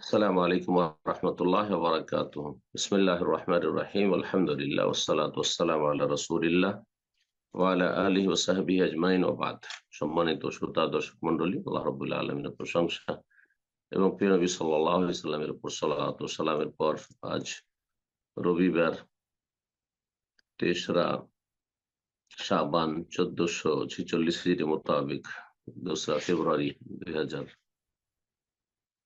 السلام عليكم ورحمة الله وبركاته بسم الله الرحمن الرحيم الحمد لله والصلاة والسلام على رسول الله وعلى آله وصحبه أجمعين وبعد সম্মানিত শ্রোতা দর্শক মন্ডলী আল্লাহ রবুল্লাহ আলমিনের প্রশংসা এবং প্রিয় নবী সাল্লাহ সাল্লামের উপর সাল্লাহ সাল্লামের পর আজ রবিবার তেসরা শাবান চোদ্দশো ছিচল্লিশ হিজরি মোতাবেক দোসরা ফেব্রুয়ারি দুই হাজার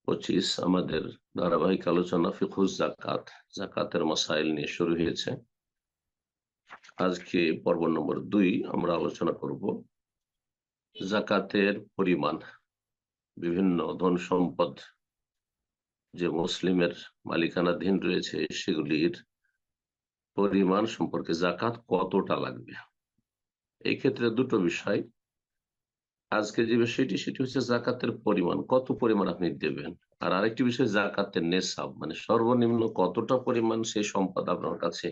পঁচিশ, আমাদের ধারাবাহিক আলোচনা ফিখুজ জাকাত জাকাতের মাসাইল নিয়ে শুরু হয়েছে। আজকে পর্ব নম্বর দুই আমরা আলোচনা করব জাকাতের পরিমাণ, বিভিন্ন ধন সম্পদ যে মুসলিমের মালিকানাধীন রয়েছে, সেগুলির পরিমাণ সম্পর্কে জাকাত কতটা লাগবে? এই ক্ষেত্রে দুটো বিষয় আজকে যে বিষয়টি, সেটি হচ্ছে জাকাতের পরিমাণ। কত পরিমাণ আপনি দেবেন? আর আরেকটি বিষয়, জাকাতের নেশাব। মানে সর্বনিম্ন কতটা পরিমাণ সেই সম্পদ আপনার কাছে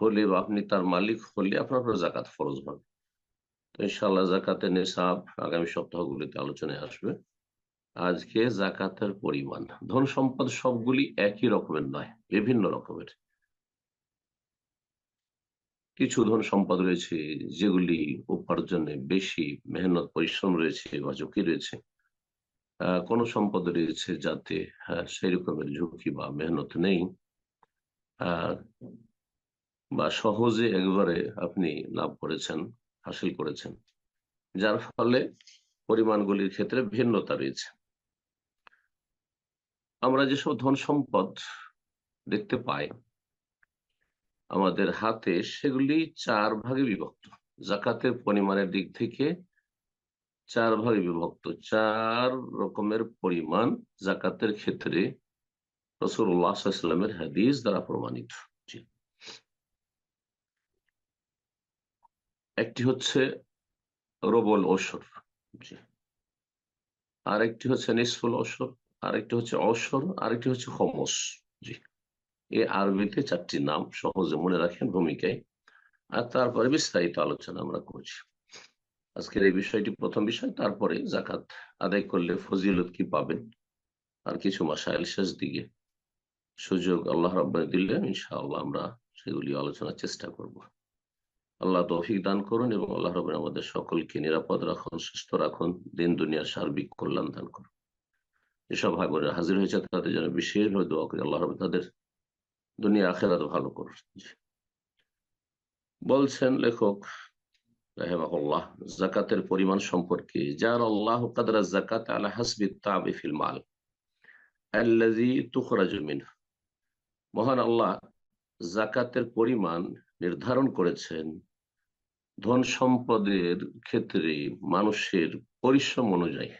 হলে বা আপনি তার মালিক হলে আপনার জাকাত ফরজ হবে? তো ইনশাল্লাহ জাকাতের নেশাব আগামী সপ্তাহগুলিতে আলোচনায় আসবে। আজকে জাকাতের পরিমাণ। ধন সম্পদ সবগুলি একই রকমের নয়, বিভিন্ন রকমের। কিছু ধন সম্পদ রয়েছে যেগুলি উপার্জনে বেশি মেহনত, পরিশ্রম রয়েছে বা ঝুঁকি রয়েছে। কোন সম্পদ রয়েছে যাতে সেই রকমের ঝুঁকি বা মেহনত নেই। বা সহজে একবারে আপনি লাভ করেছেন, হাসিল করেছেন, যার ফলে পরিমাণগুলির ক্ষেত্রে ভিন্নতা রয়েছে। আমরা যেসব ধন সম্পদ দেখতে পাই আমাদের হাতে সেগুলি চার ভাগে বিভক্ত। জাকাতের পরিমাণের দিক থেকে চার ভাগে বিভক্ত। চার রকমের পরিমাণ জাকাতের ক্ষেত্রে রসুল্লাহামের হাদিস দ্বারা প্রমাণিত। একটি হচ্ছে রবল অসর আরেকটি হচ্ছে নিসফুল অসর আরেকটি হচ্ছে অসর আরেকটি হচ্ছে হমস জি। এ আরবিতে চারটি নাম সহজে মনে রাখেন ভূমিকায়। আর তারপরে বিস্তারিত আলোচনা আমরা করছি। আজকের এই বিষয়টি প্রথম বিষয়, তারপরে জাকাত আদায় করলে ফজিলত কি পাবেন? আর কিছু মাসাইল শেষ দিকে সুযোগ আল্লাহ রব্বানি দিলে ইনশাআল্লাহ আমরা সেগুলি আলোচনার চেষ্টা করব। আল্লাহ তৌফিক দান করুন এবং আল্লাহ রবেন আমাদের সকলকে নিরাপদ রাখুন, সুস্থ রাখুন, দিন দুনিয়ার সার্বিক কল্যাণ দান করুন। যেসব ভাই বোনেরা হাজির হয়েছে তাদের জন্য বিশেষভাবে দোয়া করি। আল্লাহ রব তাদের দুনিয়া আখেরাত ভালো করুন বলছেন লেখক রাহেমাহুল্লাহ, জাকাতের পরিমাণ সম্পর্কে যার আল্লাহ কাদরা জাকাত আলা হাসবি তাবি ফিল মাল আল্লাজি তুখরাজু মিনহু। মহান আল্লাহ জাকাতের পরিমাণ নির্ধারণ করেছেন ধন সম্পদের ক্ষেত্রে মানুষের পরিশ্রম অনুযায়ী।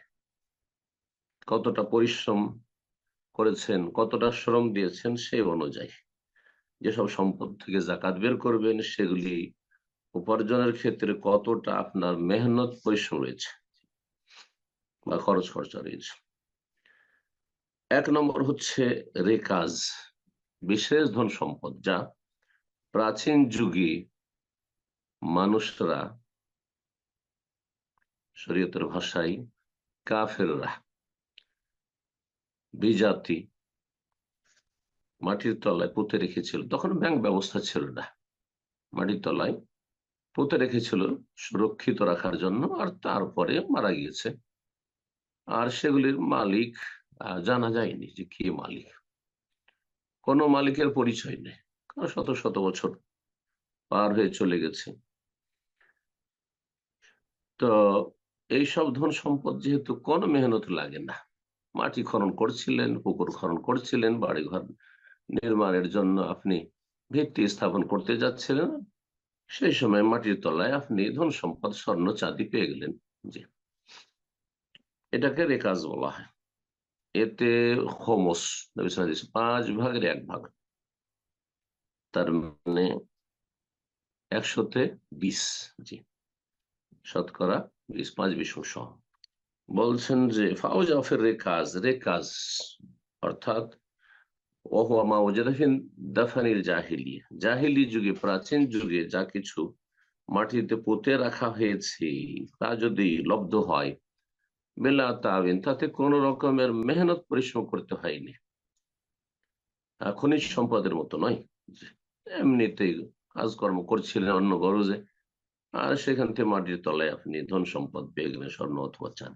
কতটা পরিশ্রম করেছেন, কতটা শ্রম দিয়েছেন সেই অনুযায়ী। যেসব সম্পদ থেকে জাকাত বের করবেন, সেগুলি উপার্জনের ক্ষেত্রে কতটা আপনার মেহনত পরিশ্রম রয়েছে বা খরচ খরচা রয়েছে? এক নম্বর হচ্ছে রেকাজ, বিশেষ ধন সম্পদ, যা প্রাচীন যুগে মানুষরা শরীয়তের ভাষায় কাফেররা, বিজাতি মাটির তলায় পুঁতে রেখেছিল। তখন ব্যাংক ব্যবস্থা ছিল না। মাটির তলায় পুঁতে রেখেছিল সুরক্ষিত রাখার জন্য আর তারপরে মারা গিয়েছে। আর সেগুলির মালিক জানা যায়নি যে কে মালিক। কোনো মালিকের পরিচয় নেই। কারণ শত শত বছর পার হয়ে চলে গেছে। তো এই সব ধন সম্পদ যেহেতু কোনো মেহনত লাগে না। মাটি খনন করছিলেন, পুকুর খনন করছিলেন, বাড়িঘর নির্মাণের জন্য আপনি ভিত্তি স্থাপন করতে যাচ্ছিলেন। সেই সময় মাটির তলায় আপনি ধন সম্পদ, স্বর্ণ, চাঁদি পেয়ে গেলেন। জি। এটাকে রেকাজ বলা হয়। এতে হোমস পাঁচ ভাগের এক ভাগ। তার মানে একশোতে বিশ। জি। শতকরা বিশ, পাঁচ বিশ বলছেন যে ফাউজ অফের রেকাজ রেকাজ অর্থাৎ জাহিলি যুগে, প্রাচীন যুগে যা কিছু মাটিতে পুঁতে রাখা হয়েছে, তা যদি লব্ধ হয়, বেলা তাবিন তাতে কোন রকমের মেহনত পরিশ্রম করতে হয়নি। খনিজ সম্পদের মতো নয়। এমনিতেই কাজকর্ম করছিলেন অন্য গরজে, আর সেখান থেকে মাটির তলায় আপনি ধন সম্পদ পেয়ে গেলেন, স্বর্ণ অথবা চান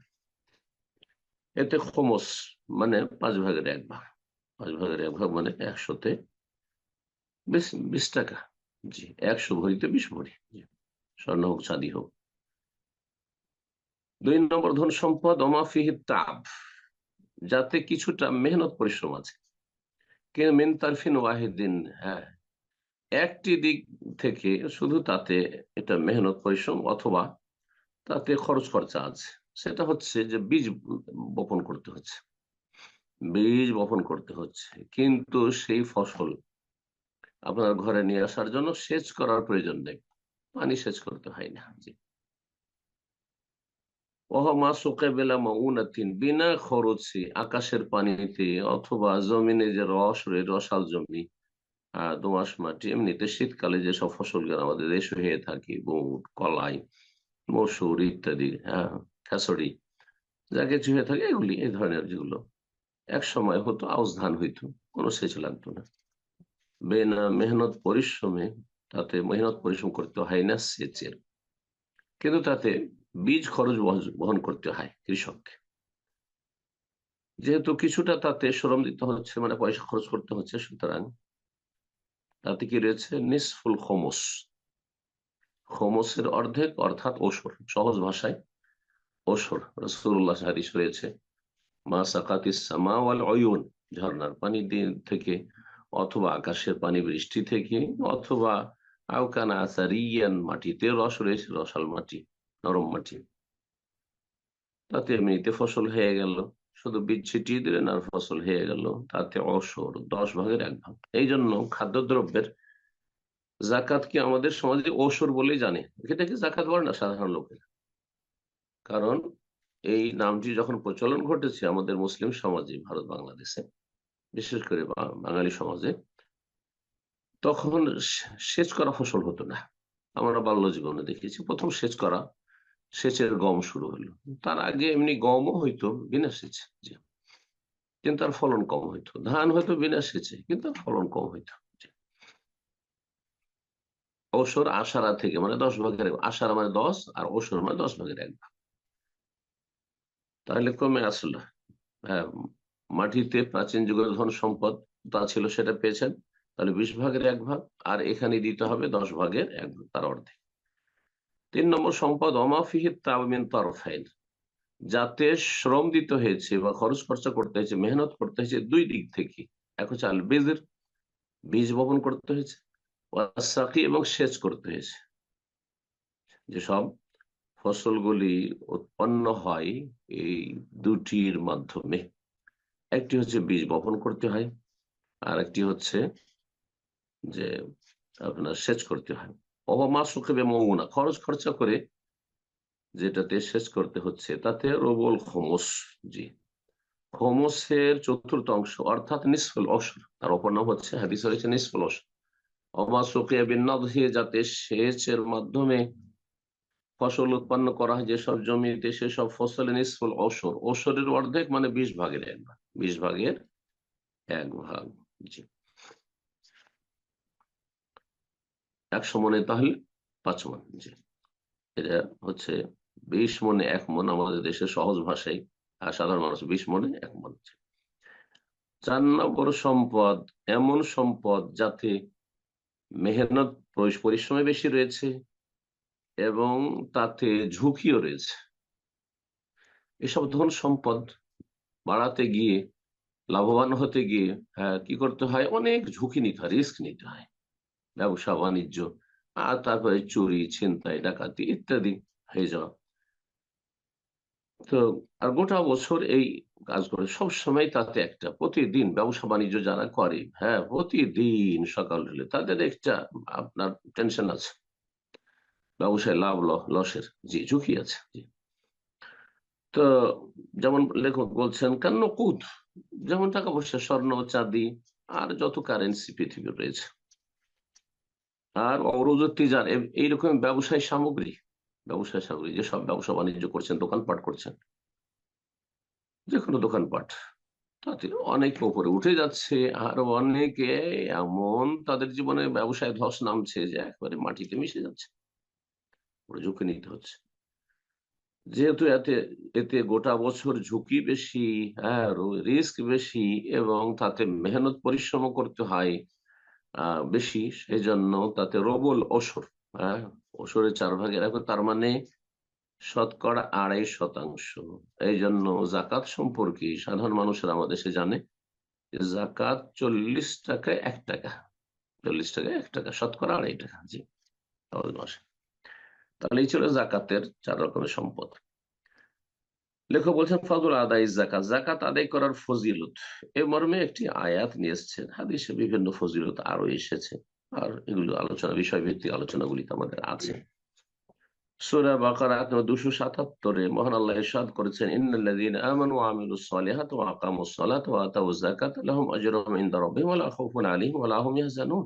এতে খমস মানে পাঁচ ভাগের এক ভাগ। পাঁচ ভাগের এক ভাগ মানে একশোতে বিশ বিশ টাকা। জি, একশো ভরিতে বিশ ভরি। স্বর্ণ হোক, চাঁদি হোক। দুই নম্বর ধন সম্পদ অমাফিহি তাপ যাতে কিছুটা মেহনত, পরিশ্রম আছে। মিন তারফিন ওয়াহিদিন হ্যাঁ। একটি দিক থেকে শুধু তাতে এটা মেহনত, পরিশ্রম অথবা তাতে খরচ খরচা আছে। সেটা হচ্ছে যে বীজ বপন করতে হচ্ছে। বীজ বপন করতে হচ্ছে। কিন্তু সেই ফসল আপনার ঘরে নিয়ে আসার জন্য সেচ করার প্রয়োজন নেই। পানি সেচ করতে হয় না। বিনা খরচে আকাশের পানিতে অথবা জমিনে যে রস রসাল জমি দোঁয়াশ মাটি, এমনিতে শীতকালে যেসব ফসলগুলো আমাদের দেশে হয়ে থাকে, বুট, কলাই, মসুর ইত্যাদি হ্যাঁ খেসড়ি যা কিছু হয়ে থাকে, এগুলি, এই ধরনের যেগুলো এক সময় হতো আউশ ধান হইতো, কোনো সেচ লাগতো না। বেনা মেহনত পরিশ্রমে, তাতে মেহনত পরিশ্রম করতে হয় না সেচের। কিন্তু তাতে বীজ খরচ বহন করতে হয় কৃষককে। যেহেতু কিছুটা তাতে শ্রম দিতে হচ্ছে মানে পয়সা খরচ করতে হচ্ছে, সুতরাং তাতে কি রয়েছে? নিসফুল খোমস। খোমসের অর্ধেক অর্থাৎ ওসর, সহজ ভাষায় ওসর রসুল্লাহ হাদিস রয়েছে। মা সাকাতিস সামা ওয়াল অয়ুন ঝর্ণার পানি থেকে অথবা আকাশের পানি বৃষ্টি থেকে অথবা আউকানা আসারিয়ান মাটিতে রস রয়েছে, রসাল মাটি, নরম মাটি। তাতে এমনিতে ফসল হয়ে গেল। শুধু বীজ ছিটিয়ে দিলেন আর ফসল হয়ে গেল। তাতে অসর, দশ ভাগের এক ভাগ। এই জন্য খাদ্যদ্রব্যের জাকাত কি আমাদের সমাজে ওসর বলেই জানে? এটাকে জাকাত বলে না সাধারণ লোকের। কারণ এই নামটি যখন প্রচলন ঘটেছে আমাদের মুসলিম সমাজে, ভারত বাংলাদেশে, বিশেষ করে বাঙালি সমাজে, তখন সেচ করা ফসল হতো না। আমরা বাল্য জীবনে দেখেছি প্রথম সেচ করা, সেচের গম শুরু হলো। তার আগে এমনি গমও হইতো বিনা সেচে। কিন্তু তার ফলন কম হইতো। ধান হয়তো বিনা সেচে, কিন্তু তার ফলন কম হইতো। ওসর আশারা থেকে মানে দশ ভাগের আশারা মানে দশ, আর ওসর মানে দশ ভাগের এক তাহলে কমে আসলো। হ্যাঁ মাটিতে প্রাচীন যুগের ধন সম্পদ তা ছিল সেটা পেয়েছেন, তাহলে বিশ ভাগের এক ভাগ, আর এখানে দিতে হবে দশ ভাগের এক ভাগ, তার অর্ধেক। তিন নম্বর সম্পদ, অমাফিহিত তামিন তরফাইল যাতে শ্রম দিতে হয়েছে বা খরচ খরচা করতে হয়েছে, মেহনত করতে হয়েছে দুই দিক থেকে। এক হচ্ছে আল বীজের বীজ বপন করতে হয়েছে ওয়াসাকি এবং সেচ করতে হয়েছে। যেসব ফসলগুলি উৎপন্ন হয় এই দুটির মাধ্যমে। একটি হচ্ছে বীজ বপন করতে হয়, আর একটি হচ্ছে যে আপনার সেচ করতে হয়। অবমা সুখে মৌনা খরচ খরচা করে যেটাতে সেচ করতে হচ্ছে, তাতে রবল খমস জি। খমসের চতুর্থ অংশ, অর্থাৎ নিষ্ফল অসর। তার অপর নাম হচ্ছে, হাদিস রয়েছে নিষ্ফল অসর। অমা সুখে বিন্নাদে যাতে সেচের মাধ্যমে ফসল উৎপন্ন করা হয়, যেসব জমিতে সেসব ফসলে নিসফল অসর, অসরের অর্ধেক মানে বিশ ভাগের এক ভাগ, বিশ ভাগের এক ভাগ, জি। একশো মনে তাহলে পাঁচ মন জি। এটা হচ্ছে বিশ মনে এক মন, আমাদের দেশের সহজ ভাষায়, আর সাধারণ মানুষ বিশ মনে এক মন চার নম্বর সম্পদ, এমন সম্পদ যাতে মেহনত, পরিশ্রমে বেশি রয়েছে এবং তাতে ঝুঁকিও রয়েছে। এসব ধন সম্পদ বাড়াতে গিয়ে, লাভবান হতে গিয়ে হ্যাঁ কি করতে হয়? অনেক ঝুঁকি নিতে হয়, রিস্ক নিতে হয়। ব্যবসা, বাণিজ্য, আর তারপরে চুরি, ছিনতাই, ডাকাতি ইত্যাদি হয়ে যাওয়া। তো, আর গোটা বছর এই কাজ করে সব সময় তাতে একটা, প্রতিদিন ব্যবসা, বাণিজ্য যারা করে হ্যাঁ প্রতিদিন সকাল হলে তাদের একটা আপনার টেনশন আছে। ব্যবসায় লাভ লসের, জি, ঝুঁকি আছে তো যেমন লেখক বলছেন, কেন কুদ? যেমন টাকা পয়সা, স্বর্ণ, চাঁদি, আর যত কারেন্সি পৃথিবীর রয়েছে। আর অরুজত্তি যান এইরকম ব্যবসায় সামগ্রী ব্যবসায় সামগ্রী যেসব ব্যবসা বাণিজ্য করছেন, দোকানপাট করছেন। যে কোনো দোকানপাট, তাতে অনেকে উপরে উঠে যাচ্ছে, আর অনেকে এমন তাদের জীবনে ব্যবসায় ধস নামছে যে একবারে মাটিতে মিশে যাচ্ছে। ঝুঁকি নিতে হচ্ছে। যেহেতু এতে এতে গোটা বছর ঝুঁকি বেশি হ্যাঁ রিস্ক বেশি এবং তাতে মেহনত পরিশ্রম করতে হয় বেশি সেই জন্য তাতে রবল অসর হ্যাঁ অসরের চার ভাগের এখন তার মানে শতকরা আড়াই শতাংশ। এই জন্য জাকাত সম্পর্কে সাধারণ মানুষের আমাদের দেশে জানে জাকাত চল্লিশ টাকায় এক টাকা, চল্লিশ টাকায় এক টাকা, শতকরা আড়াই টাকা, জি মাসে। তাহলে এই ছিল জাকাতের চার রকমের সম্পদ। লেখক বলছেন ফজল আদায় জাকাত। জাকাত আদায় করার ফজিলত। এ মর্মে একটি আয়াত নিয়ে এসছেন। হাদিসে বিভিন্ন ফজিলত আরও এসেছে। আর এগুলো আলোচনা, বিষয়ভিত্তিক আলোচনাগুলি আমাদের আছে। সুরা বাকার দুশো সাতাত্তরে মহান আল্লাহ ইরশাদ করেছেন ইন্নাল্লাযীনা আমানু ওয়া আমিলুস সালিহাতি ওয়া আকামুস সালাতা ওয়া আতাউয যাকাতা। লাহুম আজরুহুম ইনদা রাব্বিহিম ওয়া লা খাউফুন আলাইহিম ওয়া লা হুম ইয়াহজানুন।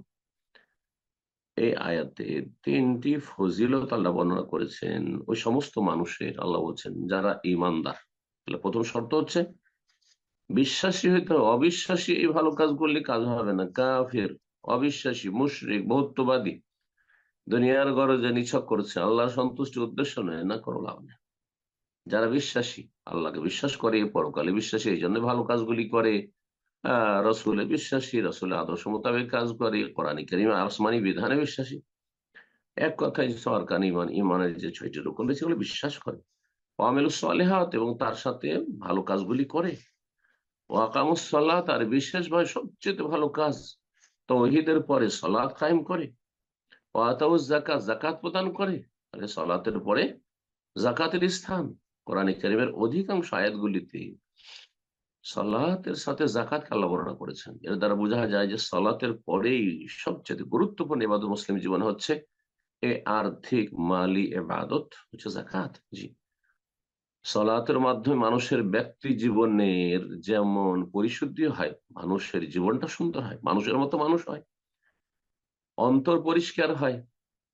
এই আয়াতে তিনটি ফজিলত আল্লাহ বর্ণনা করেছেন। ওই সমস্ত মানুষের আল্লাহ বলছেন, যারা ইমানদার তাহলে প্রথম শর্ত হচ্ছে, বিশ্বাসী হইতে হবে। অবিশ্বাসী এই ভালো কাজ করলে কাজ হবে না। কাফের, অবিশ্বাসী, মুশরিক, বহুত্ববাদী। দুনিয়ার গরজে নিছক করছে, আল্লাহর সন্তুষ্টি উদ্দেশ্য নয়, না করো লাভ নেই। যারা বিশ্বাসী, আল্লাহকে বিশ্বাস করে, পরকালে বিশ্বাসী, এই জন্য ভালো কাজগুলি করে। রসুলে বিশ্বাসী, রসুলে আদর্শ মোতাবেক কাজ করে, কোরআন করিম আসমানি বিধানে বিশ্বাসী। এক কথায় সরকার ইমান, ইমানের যে ছয়টি রকম রয়েছে সেগুলো বিশ্বাস করে। ওয়ামেল সালেহাত এবং তার সাথে ভালো কাজগুলি করে। ওয়াকামুসল্লাহ তার বিশেষভাবে সবচেয়ে ভালো কাজ তৌহিদের পরে সলাৎ কায়েম করে। ওয়াতাউজ জাকাত জাকাত প্রদান করে। সলাতের পরে জাকাতের স্থান। কোরআন করিমের অধিকাংশ আয়াতগুলিতে সলাতের সাথে জাকাত আল্লাহ বর্ণনা করেছেন। এর দ্বারা বোঝা যায় যে সলাতের পরেই সবচেয়ে গুরুত্বপূর্ণ এবাদ মুসলিম জীবন হচ্ছে এ আর্থিক, মালি এবাদত হচ্ছে জাকাত জি। সলাতের মাধ্যমে মানুষের ব্যক্তি জীবনের যেমন পরিশুদ্ধি হয়, মানুষের জীবনটা সুন্দর হয়, মানুষের মতো মানুষ হয়। অন্তর পরিষ্কার হয়,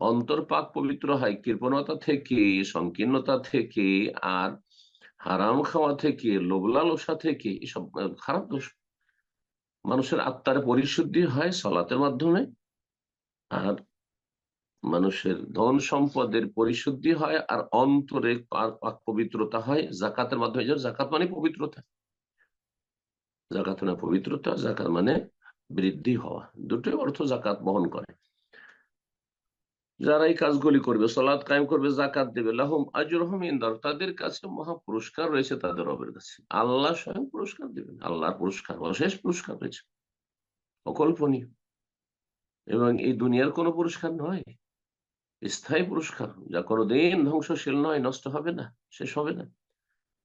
অন্তর পাক পবিত্র হয়, কৃপণতা থেকে, সংকীর্ণতা থেকে, আর হারাম খাওয়া থেকে লোভলালসা থেকে, এসব খারাপ দোষ। মানুষের আত্মার পরিশুদ্ধি হয় সলাতের মাধ্যমে। আর মানুষের ধন সম্পদের পরিশুদ্ধি হয়, আর অন্তরে পাক পবিত্রতা হয়। জাকাতের মাধ্যমে জাকাত মানে পবিত্রতা। জাকাত মানে পবিত্রতা, জাকাত মানে বৃদ্ধি হওয়া। দুটোই অর্থ জাকাত বহন করে। যারা এই কাজগুলি করবে সলাদ কায়েম করবে জাকাত দেবে, লাহম আজরহম ইন্দার, তাদের কাছে মহা পুরস্কার রয়েছে তাদের রবের কাছে। আল্লাহ স্বয়ং পুরস্কার দেবেন, আল্লাহর পুরস্কার, অশেষ পুরস্কার রয়েছে। অকল্পনীয়। এবং এই দুনিয়ার কোনো পুরস্কার নয়। স্থায়ী পুরস্কার, যা কোনোদিন ধ্বংসশীল নয়, নষ্ট হবে না, শেষ হবে না।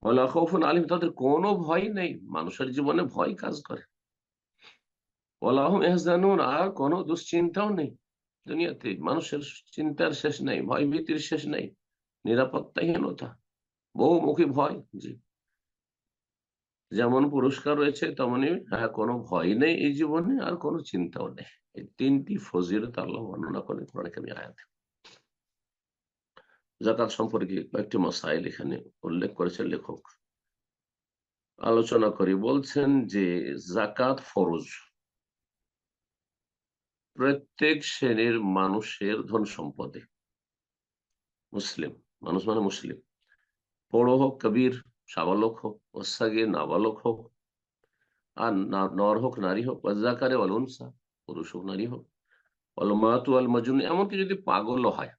ওলাখফুন আলিম, তাদের কোনো ভয় নেই, মানুষের জীবনে ভয় কাজ করে। ওলাহম এহজানুন আর কোনো দুশ্চিন্তাও নেই। দুনিয়াতে মানুষের চিন্তার শেষ নেই, ভয় ভীতির শেষ নেই, নিরাপত্তাহীনতা, বহুমুখী ভয় জি। যেমন পুরস্কার রয়েছে তেমনই হ্যাঁ কোনো ভয় নেই এই জীবনে, আর কোনো চিন্তাও নেই। এই তিনটি ফজিলত আল্লাহ বর্ণনা করেন কোরআন আয়াতে। জাকাত সম্পর্কে কয়েকটি মশাইল এখানে উল্লেখ করেছেন লেখক। আলোচনা করি, বলছেন যে জাকাত ফরজ। প্রত্যেক শ্রেণির মানুষের ধন সম্পদে। মুসলিম, মানুষ মানে মুসলিম। বড় হোক, কবির, সাবালক হোক, ওসাগে, নাবালক হোক, আর নর হোক, নারী হোক ওয়াজাকারে অলনসা পুরুষ হোক, নারী হোক অলমাতু আল মজুন এমনকি যদি পাগল হয়,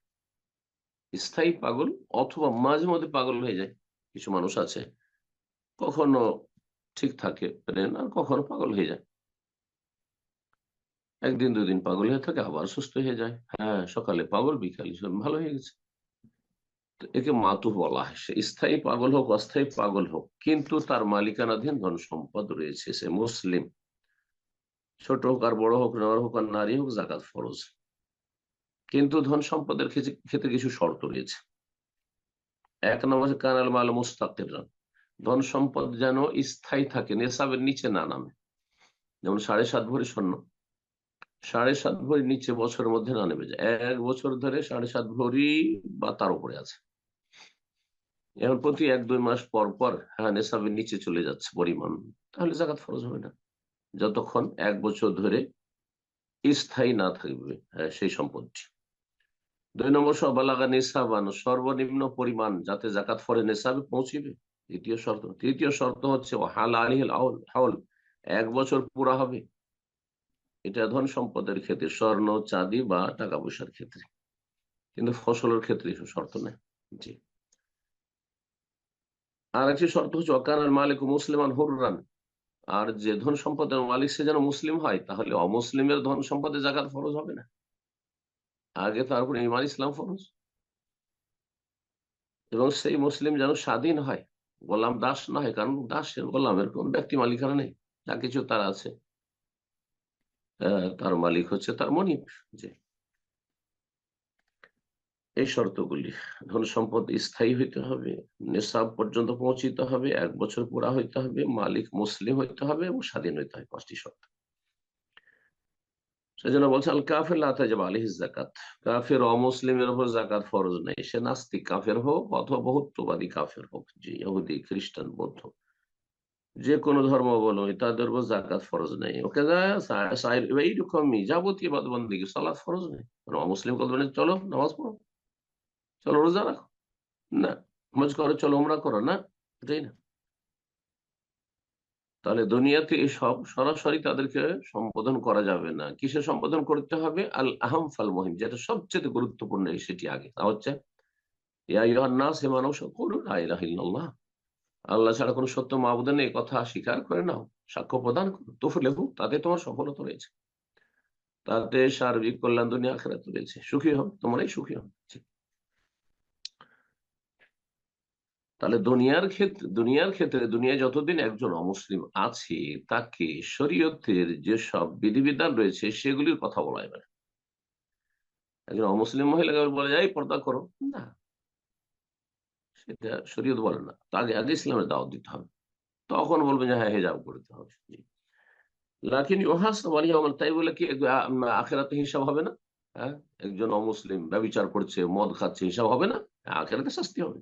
স্থায়ী পাগল অথবা মাঝে মধ্যে পাগল হয়ে যায়, কিছু মানুষ আছে, কখনো ঠিক থাকে আর কখনো পাগল হয়ে যায়। একদিন দুদিন পাগল হয়ে থাকে, আবার সুস্থ হয়ে যায়। হ্যাঁ সকালে পাগল, বিকালে সব ভালো হয়ে গেছে। একে মাতু বলা হয়। সে স্থায়ী পাগল হোক, অস্থায়ী পাগল হোক, কিন্তু তার মালিকানাধীন ধন সম্পদ রয়েছে। সে মুসলিম। ছোট হোক আর বড় হোক, নর হোক আর নারী হোক, জাকাত ফরজ। কিন্তু ধন সম্পদের ক্ষেত্রে কিছু শর্ত রয়েছে। এক নম্বর, কানাল মাল মুস্তাকের। ধন সম্পদ যেন স্থায়ী থাকে, নেশাবের নিচে না নামে। যেমন সাড়ে সাত ভরি স্বর্ণ। সাড়ে সাত ভরি নিচে বছরের মধ্যে না নেমে যায়। এক বছর ধরে সাড়ে সাত ভরি বা তার উপরে আছে। এখন প্রতি এক দুই মাস পর পর হ্যাঁ নেশাবের নিচে চলে যাচ্ছে পরিমাণ। তাহলে জাকাত ফরজ হবে না। যতক্ষণ এক বছর ধরে স্থায়ী না থাকবে হ্যাঁ, সেই সম্পদটি দুই নম্বর সবালাগা নিসাবান সর্বনিম্ন পরিমাণ যাতে জাকাত ফরে নেশাবে পৌঁছিবে। দ্বিতীয় শর্ত তৃতীয় শর্ত হচ্ছে হাল আলিহিল হাউল। এক বছর পুরা হবে। এটা ধন সম্পদের ক্ষেত্রে, স্বর্ণ, চাঁদি বা টাকা পয়সার ক্ষেত্রে। কিন্তু ফসলের ক্ষেত্রে এসব শর্ত নেই। জি। আর একটি শর্ত হচ্ছে অকানের মালিক মুসলিমান হুররান। আর যে ধন সম্পদের মালিক সে যেন মুসলিম হয়, তাহলে অমুসলিমের ধন সম্পদে জাকাত ফরজ হবে না। আগে তারপর ইমান ইসলাম ফরজ। এবং সেই মুসলিম যেন স্বাধীন হয়। গোলাম দাস না হয়, কারণ দাসের গোলামের কোন ব্যক্তি মালিকানা নেই। যা কিছু তার আছে। তার মালিক হচ্ছে তার মনিব যে এই শর্তগুলি। ধন সম্পদ স্থায়ী হইতে হবে, নেশাব পর্যন্ত পৌঁছিতে হবে, এক বছর পুরা হইতে হবে, মালিক মুসলিম হইতে হবে এবং স্বাধীন হইতে হবে পাঁচটি শর্ত। সেজন্য বলছে, আল কাফের লাতে যাব আলিহ জাকাত কাফের অমুসলিমের উপর জাকাত ফরজ নেই। সে নাস্তিক কাফের হোক অথবা বহুত্ববাদী কাফের হোক, যে ইহুদি, খ্রিস্টান, বৌদ্ধ। যে কোনো ধর্ম বলো তাদের উপর জাকাত ফরজ নেই। ওকে এইরকমই যাবতীয় বাদবন্দি সালাদ ফরজ নেই। অমুসলিম কত চলো, নামাজ পড়ো। চলো, রোজা রাখো। না, হজ করো, চলো ওমরা করো, না, এটাই না। তাহলে দুনিয়াতে সব সরাসরি তাদেরকে সম্বোধন করা যাবে না। কিসে সম্বোধন করতে হবে? আল আহম ফাল মহিম, যেটা সবচেয়ে গুরুত্বপূর্ণ সেটি আগে। তা হচ্ছে আল্লাহ ছাড়া কোনো সত্য মাহবুদে নেই কথা স্বীকার করে নাও, সাক্ষ্য প্রদান করো। তোফলে হোক তাতে তোমার সফলতা রয়েছে। তাতে সার্বিক কল্যাণ দুনিয়া আখেরাত রয়েছে। সুখী হোক তোমারই সুখী হবে তাহলে দুনিয়ার ক্ষেত্রে দুনিয়ার ক্ষেত্রে দুনিয়ায় যতদিন একজন অমুসলিম আছে, তাকে শরীয়তের যেসব বিধিবিধান রয়েছে, সেগুলির কথা বলা যাবে একজন অমুসলিম মহিলাকে বলে যায় পর্দা করো। না। সেটা শরীয়ত বলে না। তো আগে আগে ইসলামের দাওয়াত দিতে হবে। তখন বলবে যে হ্যাঁ হেজাব করতে হবে। লাকিন তাই বলে কি আখেরাতে হিসাব হবে না? হ্যাঁ? একজন অমুসলিম ব্যবচার করছে, মদ খাচ্ছে, হিসাব হবে না? আখেরাতে শাস্তি হবে।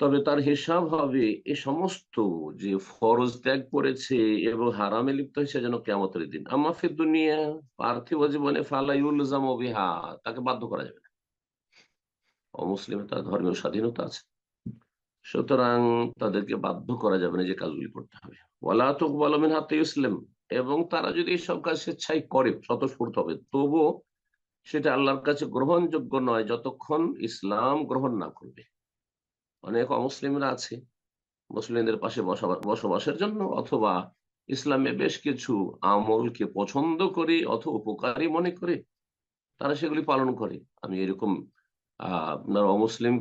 তবে তার হিসাব হবে, এ সমস্ত যে ফরজ ত্যাগ করেছে এবং হারামে লিপ্ত হয়েছে যেন কেমতের দিন। আমাফি দুনিয়া, পার্থিব জীবনে ফালাইউল বিহা, তাকে বাধ্য করা যাবে অমুসলিমে তার ধর্মীয় স্বাধীনতা আছে। সুতরাং তাদেরকে বাধ্য করা যাবে না যে কাজগুলি করতে হবে। ওয়ালা হাতে ইসলাম এবং তারা যদি এইসব কাজ স্বেচ্ছাই করে, স্বতঃস্ফূর্ত হবে তবুও সেটা আল্লাহর কাছে গ্রহণযোগ্য নয় যতক্ষণ ইসলাম গ্রহণ না করবে। অনেক অমুসলিমরা আছে, মুসলিমদের পাশে বসবাসের জন্য, অথবা ইসলামে বেশ কিছু আমলকে পছন্দ করে অথবা উপকারী মনে করে, তারা সেগুলি পালন করে। আমি এরকম আপনার অমুসলিম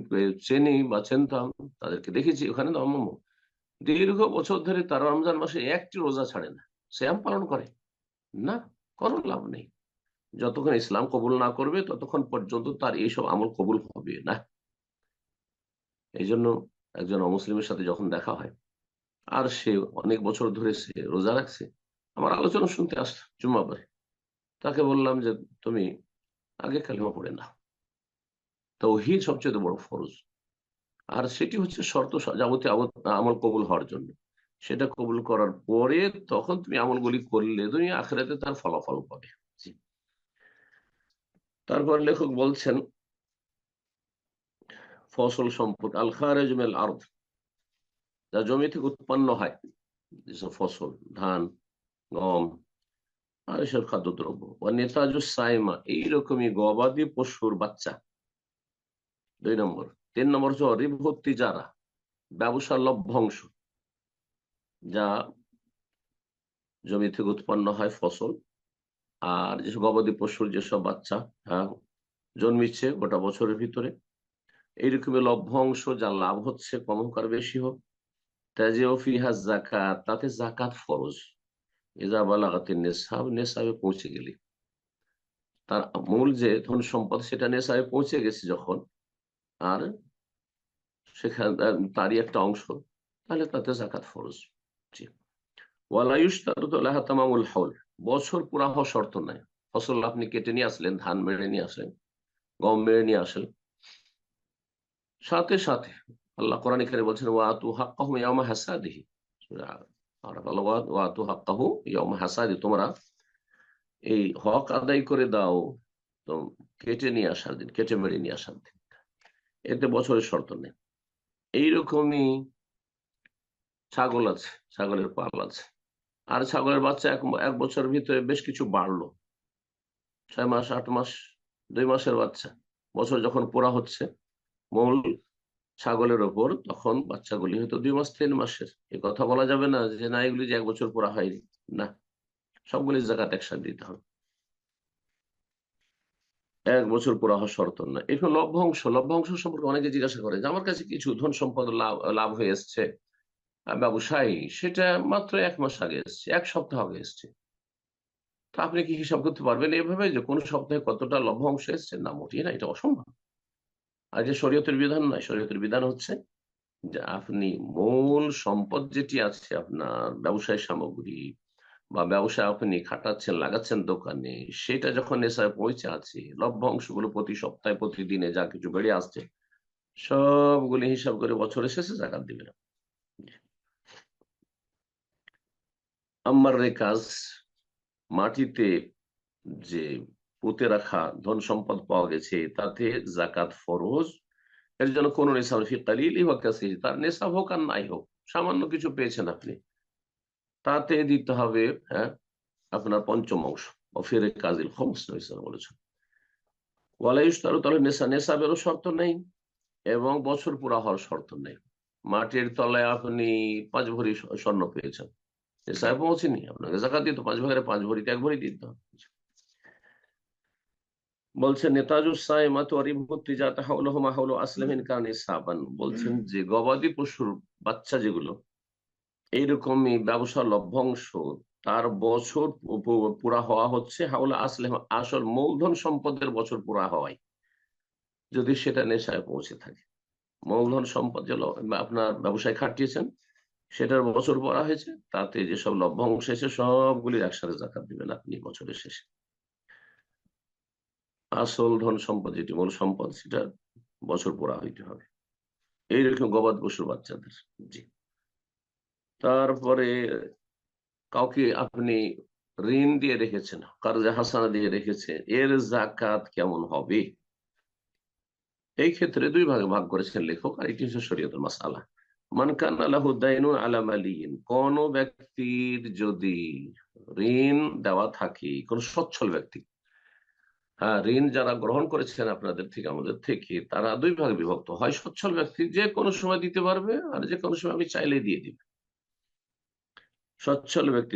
চেনি বা চেনতাম তাদেরকে দেখেছি ওখানে দীর্ঘ বছর ধরে তারা রমজান মাসে একটি রোজা ছাড়ে না, শ্যাম পালন করে। না, কোনো লাভ নেই। যতক্ষণ ইসলাম কবুল না করবে, ততক্ষণ পর্যন্ত তার এইসব আমল কবুল হবে না। এই জন্য একজন অমুসলিমের সাথে যখন দেখা হয়, আর সে অনেক বছর ধরে সে রোজা রাখছে, আমার আলোচনা শুনতে আস জুম্মা পরে। তাকে বললাম যে, তুমি আগে কালিমা পড়ে না তো হি সবচেয়ে বড় ফরজ। আর সেটি হচ্ছে শর্ত যাবতীয় আমল কবুল হওয়ার জন্য। সেটা কবুল করার পরে তখন তুমি আমলগুলি করলে তুমি আখেরাতে তার ফলাফল পাবে। তারপর লেখক বলছেন, ফসল সম্পদ, আল খারেজমেল আর্থ যা জমি থেকে উৎপন্ন হয়, যেসব ফসল, ধান, গম, আর এসব খাদ্যদ্রব্য। ও নেতাজ সাইমা, এইরকমই গবাদি পশুর বাচ্চা। দুই নম্বর। তিন নম্বর হচ্ছে রিভর্তি যারা? ব্যবসার লভ্যাংশ। যা জমি থেকে উৎপন্ন হয় ফসল, আর যেসব গবাদি পশুর যেসব বাচ্চা হ্যাঁ জন্মিচ্ছে গোটা বছরের ভিতরে এইরকমের লভ্যাংশ যা লাভ হচ্ছে কম হোক আর বেশি হোক। ফিহা জাকাত তাতে জাকাত ফরজ। এজা বালাগাতে নেশাব নেশাবে পৌঁছে গেলি। তার মূল যে ধন সম্পদ, সেটা নেশাবে পৌঁছে গেছে যখন আর সেখানে তারই একটা অংশ, তাহলে তাতে জাকাত ফরজ। জি। ওয়ালায়ুস তামামুল হাউল, বছর পুরা হওয়া শর্ত নাই। ফসল আপনি কেটে নিয়ে আসলেন, ধান মেরে নিয়ে আসলেন, গম মেরে নিয়ে আসলেন। সাথে সাথে আল্লাহ কোরআন এখানে বলছেন ওয়াতু হাক্কাহু ইয়ামা হাসাদিহি। ওয়াতু হাক্কাহু ইয়ামা হাসাদি, তোমরা এই হক আদায় করে দাও, তো কেটে নিয়ে আসার দিন, কেটে মেরে নিয়ে আসার দিন। এতে বছরের শর্ত নেই। এইরকমই ছাগল আছে, ছাগলের পাল আছে। আর ছাগলের বাচ্চা এক এক বছরের ভিতরে বেশ কিছু বাড়লো। ছয় মাস, আট মাস, দুই মাসের বাচ্চা। বছর যখন পোড়া হচ্ছে, মূল ছাগলের ওপর তখন বাচ্চাগুলি হয়তো দুই মাস, তিন মাসের। এ কথা বলা যাবে না যে, না, এগুলি যে এক বছর পোড়া হয়নি। না সবগুলি জায়গাতে একসাথে দিতে হবে। এক বছর পুরা হওয়া শর্ত না। এটা লভ্যাংশ। লভ্যাংশ সম্পর্কে অনেকে জিজ্ঞাসা করে যে আমার কাছে কিছু ধন সম্পদ লাভ লাভ হয়ে এসছে ব্যবসায়ী, সেটা মাত্র এক মাস আগে এসছে, এক সপ্তাহ আগে এসছে। তা আপনি কি হিসাব করতে পারবেন এভাবে যে কোন সপ্তাহে কতটা লভ্যাংশ এসছে? না, মোটেই না, এটা অসম্ভব। আর যে শরীয়তের বিধান নয়, শরীয়তের বিধান হচ্ছে যে আপনি মূল সম্পদ যেটি আছে আপনার ব্যবসায় সামগ্রী বা ব্যবসা আপনি খাটাচ্ছেন, লাগাচ্ছেন দোকানে, সেটা যখন নেশায় পৌঁছে আছে, লভ্যাংশগুলো প্রতি সপ্তাহে, প্রতিদিনে যা কিছু বেড়ে আসছে, সবগুলি হিসাব করে বছরের শেষে জাকাত দিবেন আমার কাজ, মাটিতে যে পুঁতে রাখা ধন সম্পদ পাওয়া গেছে, তাতে জাকাত ফরজ। এর জন্য কোন নেশাব ফিকালিলি হোক তার নেশাব হোক আর নাই হোক, সামান্য কিছু পেয়েছেন আপনি। তাতে দিতে হবে হ্যাঁ আপনার পঞ্চম অংশ। অফিরে কাজিল খমস বলেছেন। ওয়ালাইশ তাহলে নেশা, নেশাবেরও শর্ত নেই এবং বছর পুরা হওয়ার শর্ত নেই। মাটির তলায় আপনি পাঁচ ভরি স্বর্ণ পেয়েছেন। নেশায় পৌঁছেনি, আপনাকে জাকাত দিত পাঁচ ভাগের পাঁচ ভরিতে এক ভরি দিতে হবে। বলছেন বলছেন যে গবাদি পশুর বাচ্চা যেগুলো এইরকমই ব্যবসা লভ্যাংশ। তার বছর পুরা হওয়া হচ্ছে হাওলা আসলে আসল মূলধন সম্পদের বছর পুরা হওয়ায়। যদি সেটা নেশায় পৌঁছে থাকে। মূলধন সম্পদ যে আপনার ব্যবসায় খাটিয়েছেন, সেটার বছর পড়া হয়েছে, তাতে যেসব লভ্যাংশ এসে সবগুলির একসাথে জাকাত দিবেন আপনি বছরের শেষে। আসল ধন সম্পদ যেটি মূল সম্পদ, সেটা বছর পড়া হইতে হবে। এইরকম গবাদ পশুর বাচ্চাদের। জি। তারপরে কাউকে আপনি ঋণ দিয়ে রেখেছেন, কারজা হাসানা দিয়ে রেখেছেন, এর জাকাত কেমন হবে? এই ক্ষেত্রে দুই ভাগে ভাগ করেছেন লেখক, আর এটি হচ্ছে শরীয়তুল মাসালা। মানকান আলাহুদ্দাইনুন আলাম আলিন কোন ব্যক্তির যদি ঋণ দেওয়া থাকে, কোন সচ্ছল ব্যক্তি হ্যাঁ ঋণ যারা গ্রহণ করেছেন আপনাদের থেকে, আমাদের থেকে, তারা দুই ভাগে বিভক্ত হয়। সচ্ছল ব্যক্তি যে কোনো সময় দিতে পারবে, আর যে কোনো সময় আমি চাইলে দিয়ে দিবে। সচ্ছল ব্যক্তি।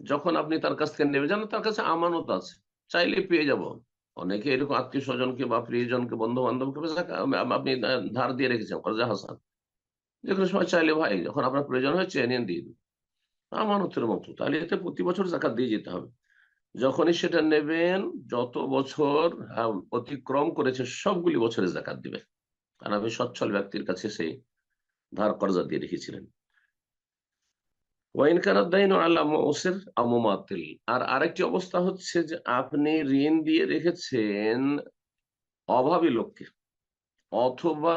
যখন আপনি তার কাছ থেকে নেবে, জানো, তার কাছে আমানত আছে। চাইলে পেয়ে যাব। অনেকে এরকম আত্মীয় স্বজনকে বা প্রিয়জনকে বন্ধু বান্ধবকে আপনি ধার দিয়ে রেখেছেন করজা হাসান। যে সময় চাইলে, ভাই, যখন আপনার প্রয়োজন হয়, চেয়ে নিয়ে দিয়ে দিন। আমানতের মতো। তাহলে এতে প্রতি বছর জাকাত দিয়ে যেতে হবে। যখনই সেটা নেবেন, যত বছর অতিক্রম করেছে, সবগুলি বছরে জাকাত দিবে কারণ আপনি সচ্ছল ব্যক্তির কাছে সেই ধার কর্জা দিয়ে রেখেছিলেন। আর আরেকটি অবস্থা হচ্ছে যে আপনি ঋণ দিয়ে রেখেছেন অভাবী লোককে, অথবা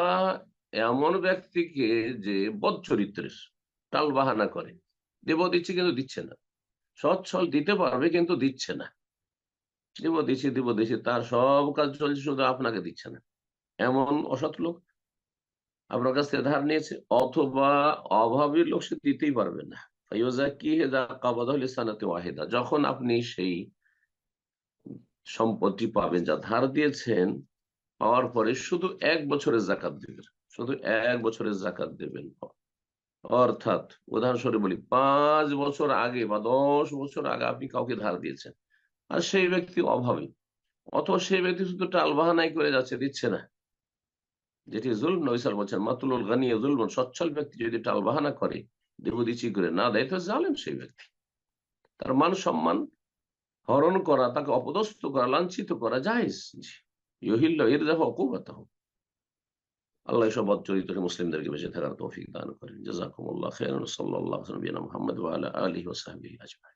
এমন ব্যক্তিকে যে বদ চরিত্রের, টাল বাহানা করে। দেব দিচ্ছে কিন্তু দিচ্ছে না। সচ্ছল দিতে পারবে কিন্তু দিচ্ছে না। দেব দিচ্ছি দেব দিচ্ছি, তার সব কাজ চলছে, শুধু আপনাকে দিচ্ছে না। এমন অসৎ লোক আপনার কাছ থেকে ধার নিয়েছে, অথবা অভাবী লোক সে দিতেই পারবে না। ওয়াহেদা। যখন আপনি সেই সম্পত্তি পাবেন, যা ধার দিয়েছেন, পাওয়ার পরে শুধু এক বছরের জাকাত দেবেন। শুধু এক বছরের জাকাত দেবেন অর্থাৎ উদাহরণস্বরূপ বলি, পাঁচ বছর আগে বা দশ বছর আগে আপনি কাউকে ধার দিয়েছেন, আর সেই ব্যক্তি অভাবী, অথবা সেই ব্যক্তি শুধু টালবাহানাই করে যাচ্ছে, দিচ্ছে না। যেটি জুল নৈসাল বলছেন মাতুল গানি জুল সচ্ছল ব্যক্তি যদি টাল বাহানা করে, দেবদিচি করে না দেয় তো জালেন সেই ব্যক্তি। তার মান সম্মান হরণ করা, তাকে অপদস্থ করা, লাঞ্ছিত করা যায় ইহিল্ল এর দেখো অকুবাত আল্লাহ সব চরিত্রে মুসলিমদেরকে বেঁচে থাকার তৌফিক দান করেন। জাজাকুমুল্লাহ খেয়াল সাল্লাহ মোহাম্মদ আলী ওসাহাবি আজমাই